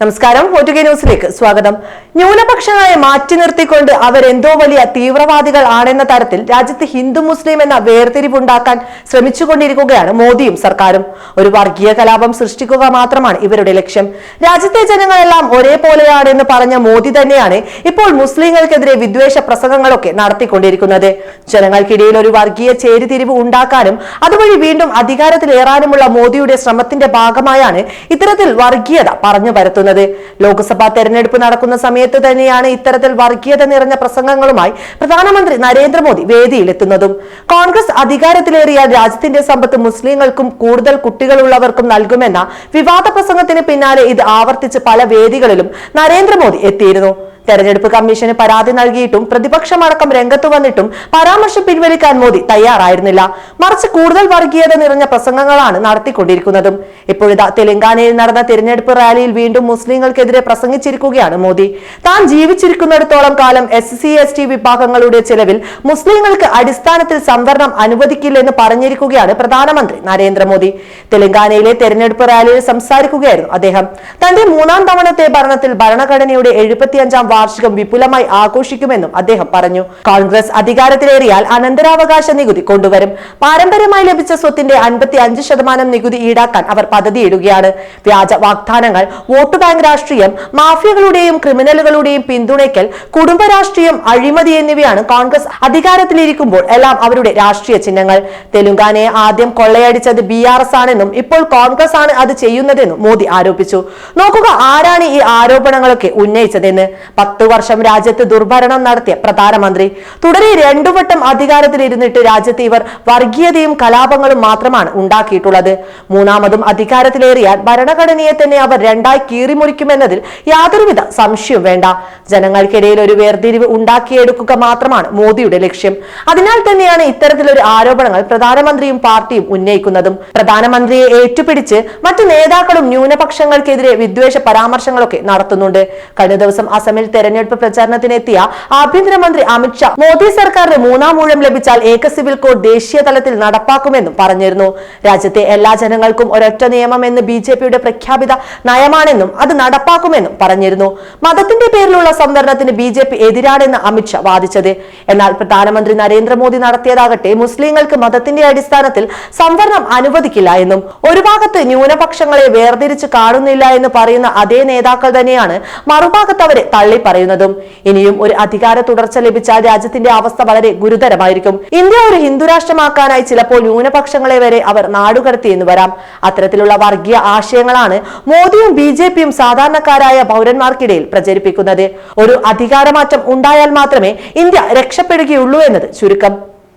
നമസ്കാരം. ഒറ്റുകെ ന്യൂസിലേക്ക് സ്വാഗതം. ന്യൂനപക്ഷങ്ങളെ മാറ്റി നിർത്തിക്കൊണ്ട് അവരെന്തോ വലിയ തീവ്രവാദികൾ ആണെന്ന തരത്തിൽ രാജ്യത്ത് ഹിന്ദു മുസ്ലിം എന്ന വേർതിരിവുണ്ടാക്കാൻ ശ്രമിച്ചുകൊണ്ടിരിക്കുകയാണ് മോദിയും സർക്കാരും. ഒരു വർഗീയ കലാപം സൃഷ്ടിക്കുക മാത്രമാണ് ഇവരുടെ ലക്ഷ്യം. രാജ്യത്തെ ജനങ്ങളെല്ലാം ഒരേപോലെയാണെന്ന് പറഞ്ഞ മോദി തന്നെയാണ് ഇപ്പോൾ മുസ്ലിങ്ങൾക്കെതിരെ വിദ്വേഷ പ്രസംഗങ്ങളൊക്കെ നടത്തിക്കൊണ്ടിരിക്കുന്നത്. ജനങ്ങൾക്കിടയിൽ ഒരു വർഗീയ ചേരിതിരിവ് ഉണ്ടാക്കാനും അതുവഴി വീണ്ടും അധികാരത്തിലേറാനുമുള്ള മോദിയുടെ ശ്രമത്തിന്റെ ഭാഗമായാണ് ഇത്തരത്തിൽ വർഗീയത പറഞ്ഞു പരത്തുന്നത്. ലോക്സഭാ തെരഞ്ഞെടുപ്പ് നടക്കുന്ന സമയത്ത് തന്നെയാണ് ഇത്തരത്തിൽ വർഗീയത നിറഞ്ഞ പ്രസംഗങ്ങളുമായി പ്രധാനമന്ത്രി നരേന്ദ്രമോദി വേദിയിലെത്തുന്നതും. കോൺഗ്രസ് അധികാരത്തിലേറിയാൽ രാജ്യത്തിന്റെ സമ്പത്ത് മുസ്ലിങ്ങൾക്കും കൂടുതൽ കുട്ടികളുള്ളവർക്കും നൽകുമെന്ന വിവാദ പ്രസംഗത്തിന് പിന്നാലെ ഇത് ആവർത്തിച്ച് പല വേദികളിലും നരേന്ദ്രമോദി എത്തിയിരുന്നു. തെരഞ്ഞെടുപ്പ് കമ്മീഷന് പരാതി നൽകിയിട്ടും പ്രതിപക്ഷമടക്കം രംഗത്തു വന്നിട്ടും പരാമർശം പിൻവലിക്കാൻ മോദി തയ്യാറായിരുന്നില്ല. മറിച്ച് കൂടുതൽ വർഗീയത നിറഞ്ഞ പ്രസംഗങ്ങളാണ് നടത്തിക്കൊണ്ടിരിക്കുന്നതും. ഇപ്പോഴിതാ തെലങ്കാനയിൽ നടന്ന തിരഞ്ഞെടുപ്പ് റാലിയിൽ വീണ്ടും മുസ്ലിങ്ങൾക്കെതിരെ പ്രസംഗിച്ചിരിക്കുകയാണ് മോദി. താൻ ജീവിച്ചിരിക്കുന്നിടത്തോളം കാലം എസ് സി എസ് ടി വിഭാഗങ്ങളുടെ ചെലവിൽ മുസ്ലിങ്ങൾക്ക് അടിസ്ഥാനത്തിൽ സംവരണം അനുവദിക്കില്ലെന്ന് പറഞ്ഞിരിക്കുകയാണ് പ്രധാനമന്ത്രി നരേന്ദ്രമോദി. തെലങ്കാനയിലെ തെരഞ്ഞെടുപ്പ് റാലിയിൽ സംസാരിക്കുകയായിരുന്നു അദ്ദേഹം. തന്റെ മൂന്നാം തവണത്തെ ഭരണത്തിൽ ഭരണഘടനയുടെ എഴുപത്തിയഞ്ചാം വാർഷികം വിപുലമായി ആഘോഷിക്കുമെന്നും അദ്ദേഹം പറഞ്ഞു. കോൺഗ്രസ് അധികാരത്തിലേറിയാൽ അനന്തരാവകാശ നികുതി കൊണ്ടുവരും. പാരമ്പര്യമായി ലഭിച്ച സ്വത്തിന്റെ അൻപത്തി അഞ്ച് ശതമാനം നികുതി ഈടാക്കാൻ അവർ പദ്ധതിയിടുകയാണ്. വ്യാജ വാഗ്ദാനങ്ങൾ വോട്ട് ബാങ്ക് രാഷ്ട്രീയം മാഫിയകളുടെയും ക്രിമിനലുകളുടെയും പിന്തുണയ്ക്കൽ കുടുംബ രാഷ്ട്രീയം അഴിമതി എന്നിവയാണ് കോൺഗ്രസ് അധികാരത്തിലിരിക്കുമ്പോൾ എല്ലാം അവരുടെ രാഷ്ട്രീയ ചിഹ്നങ്ങൾ. തെലുങ്കാനയെ ആദ്യം കൊള്ളയടിച്ചത് ബി ആർ എസ് ആണെന്നും ഇപ്പോൾ കോൺഗ്രസ് ആണ് അത് ചെയ്യുന്നതെന്നും മോദി ആരോപിച്ചു. നോക്കുക ആരാണ് ഈ ആരോപണങ്ങളൊക്കെ ഉന്നയിച്ചതെന്ന്. പത്തു വർഷം രാജ്യത്ത് ദുർഭരണം നടത്തിയ പ്രധാനമന്ത്രി. തുടരെ രണ്ടു വട്ടം അധികാരത്തിലിരുന്നിട്ട് രാജ്യത്ത് ഇവർ വർഗീയതയും കലാപങ്ങളും മാത്രമാണ് ഉണ്ടാക്കിയിട്ടുള്ളത്. മൂന്നാമതും അധികാരത്തിലേറിയാൽ ഭരണഘടനയെ തന്നെ അവർ രണ്ടായി കീറിമുറിക്കുമെന്നതിൽ യാതൊരുവിധ സംശയവും വേണ്ട. ജനങ്ങൾക്കിടയിൽ ഒരു വേർതിരിവ് ഉണ്ടാക്കിയെടുക്കുക മാത്രമാണ് മോദിയുടെ ലക്ഷ്യം. അതിനാൽ തന്നെയാണ് ഇത്തരത്തിലൊരു ആരോപണങ്ങൾ പ്രധാനമന്ത്രിയും പാർട്ടിയും ഉന്നയിക്കുന്നതും. പ്രധാനമന്ത്രിയെ ഏറ്റുപിടിച്ച് മറ്റു നേതാക്കളും ന്യൂനപക്ഷങ്ങൾക്കെതിരെ വിദ്വേഷ പരാമർശങ്ങളൊക്കെ നടത്തുന്നുണ്ട്. കഴിഞ്ഞ ദിവസം അസമിൽ തെരഞ്ഞെടുപ്പ് പ്രചാരണത്തിനെത്തിയ ആഭ്യന്തരമന്ത്രി അമിത്ഷാ മോദി സർക്കാരിന് മൂന്നാം ഊഴം ലഭിച്ചാൽ ഏക സിവിൽ കോഡ് ദേശീയ തലത്തിൽ നടപ്പാക്കുമെന്നും പറഞ്ഞിരുന്നു. രാജ്യത്തെ എല്ലാ ജനങ്ങൾക്കും ഒരൊറ്റ നിയമം എന്ന് ബി ജെ പിയുടെ പ്രഖ്യാപിത നയമാണെന്നും അത് നടപ്പാക്കുമെന്നും പറഞ്ഞിരുന്നു. മതത്തിന്റെ പേരിലുള്ള സംവരണത്തിന് ബി ജെ പി എതിരാണെന്ന് അമിത്ഷാ വാദിച്ചത്. എന്നാൽ പ്രധാനമന്ത്രി നരേന്ദ്രമോദി നടത്തിയതാകട്ടെ മുസ്ലിങ്ങൾക്ക് മതത്തിന്റെ അടിസ്ഥാനത്തിൽ സംവരണം അനുവദിക്കില്ല എന്നും ഒരു ഭാഗത്ത് ന്യൂനപക്ഷങ്ങളെ വേർതിരിച്ച് കാണുന്നില്ല എന്ന് പറയുന്ന അതേ നേതാക്കൾ തന്നെയാണ് മറുഭാഗത്ത് അവരെ തള്ളി പറയുന്നതും ഇനിയും ഒരു അധികാര തുടർച്ച ലഭിച്ചാൽ രാജ്യത്തിന്റെ അവസ്ഥ വളരെ ഗുരുതരമായിരിക്കും. ഇന്ത്യ ഒരു ഹിന്ദുരാഷ്ട്രമാക്കാനായി ചിലപ്പോൾ ന്യൂനപക്ഷങ്ങളെ വരെ അവർ നാടുകടത്തി എന്ന് വരാം. അത്തരത്തിലുള്ള വർഗീയ ആശയങ്ങളാണ് മോദിയും ബി ജെ പിയും സാധാരണക്കാരായ പൗരന്മാർക്കിടയിൽ പ്രചരിപ്പിക്കുന്നത്. ഒരു അധികാരമാറ്റം ഉണ്ടായാൽ മാത്രമേ ഇന്ത്യ രക്ഷപ്പെടുകയുള്ളൂ എന്നത് ചുരുക്കം.